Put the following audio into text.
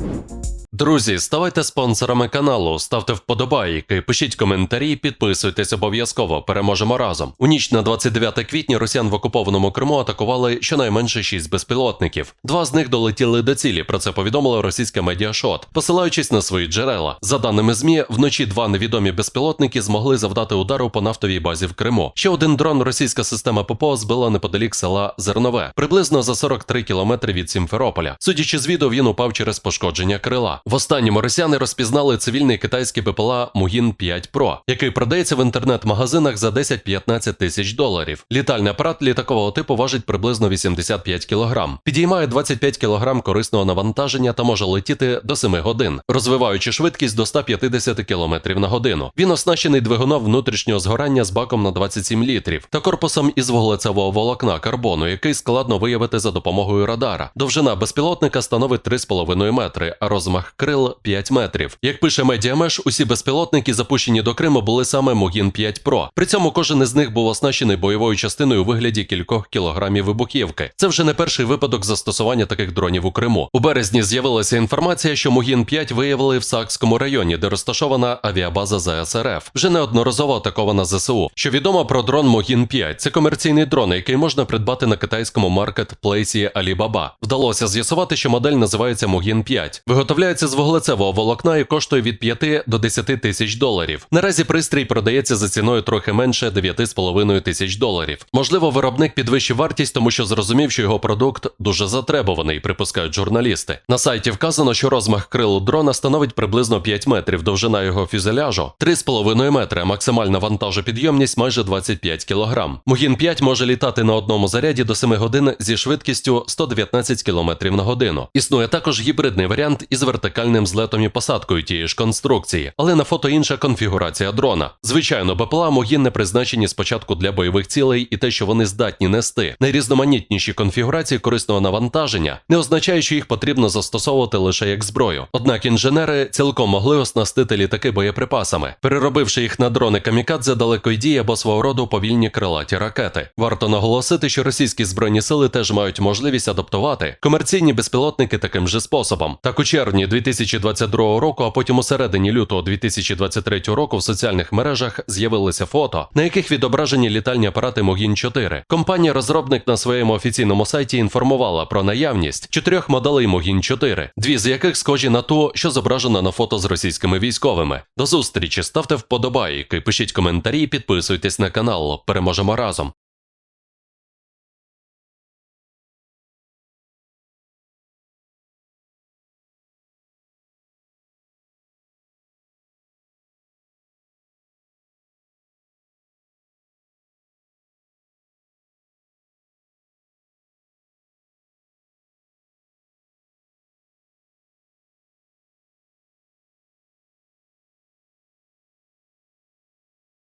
you Друзі, ставайте спонсорами каналу, ставте вподобайки, пишіть коментарі, підписуйтесь обов'язково. Переможемо разом. У ніч на 29 квітня росіян в окупованому Криму атакували щонайменше 6 безпілотників. Два з них долетіли до цілі. Про це повідомила російська медіашот, посилаючись на свої джерела. За даними змі, вночі два невідомі безпілотники змогли завдати удару по нафтовій базі в Криму. Ще один дрон російська система ППО збила неподалік села Зернове, приблизно за 43 кілометри від Сімферополя. Судячи з відео, він упав через пошкодження крила. В останньому росіяни розпізнали цивільний китайський БПЛА Мугін 5 Pro, який продається в інтернет-магазинах за 10-15 тисяч доларів. Літальний апарат літакового типу важить приблизно 85 кілограм, підіймає 25 кілограм корисного навантаження та може летіти до 7 годин, розвиваючи швидкість до 150 км на годину. Він оснащений двигуном внутрішнього згорання з баком на 27 літрів та корпусом із вуглецевого волокна карбону, який складно виявити за допомогою радара. Довжина безпілотника становить 3,5 метри, а розмах крил 5 метрів. Як пише Медіамеш, усі безпілотники, запущені до Криму, були саме Мугін 5 Pro. При цьому кожен із них був оснащений бойовою частиною у вигляді кількох кілограмів вибухівки. Це вже не перший випадок застосування таких дронів у Криму. У березні з'явилася інформація, що Мугін 5 виявили в Сакському районі, де розташована авіабаза ЗСРФ. Вже неодноразово атакована ЗСУ. Що відомо про дрон Мугін 5 це комерційний дрон, який можна придбати на китайському маркетплейсі Alibaba. Вдалося з'ясувати, що модель називається Мугін 5. Виготовляється з вуглецевого волокна і коштує від 5 до 10 тисяч доларів. Наразі пристрій продається за ціною трохи менше 9,5 тисяч доларів. Можливо, виробник підвищив вартість, тому що зрозумів, що його продукт дуже затребуваний, припускають журналісти. На сайті вказано, що розмах крилу дрона становить приблизно 5 метрів, довжина його фюзеляжу 3,5 метри, а максимальна вантажопідйомність майже 25 кг. Мугін 5 може літати на одному заряді до 7 годин зі швидкістю 119 км на годину. Існує також гібридний варіант із вертикальним злетом і посадкою тієї ж конструкції, але на фото інша конфігурація дрона. Звичайно, БПЛА Мугін не призначені спочатку для бойових цілей, і те, що вони здатні нести найрізноманітніші конфігурації корисного навантаження, не означає, що їх потрібно застосовувати лише як зброю. Однак інженери цілком могли оснастити літаки боєприпасами, переробивши їх на дрони камікадзе далекої або свого роду повільні крилаті ракети. Варто наголосити, що російські збройні сили теж мають можливість адаптувати комерційні безпілотники таким же способом. Так у червні 2022 року, а потім у середині лютого 2023 року в соціальних мережах з'явилися фото, на яких відображені літальні апарати Могін 4 Компанія-розробник на своєму офіційному сайті інформувала про наявність чотирьох моделей Могін 4 дві з яких схожі на ту, що зображена на фото з російськими військовими. До зустрічі ставте вподобайки, пишіть коментарі, підписуйтесь на канал. Переможемо разом.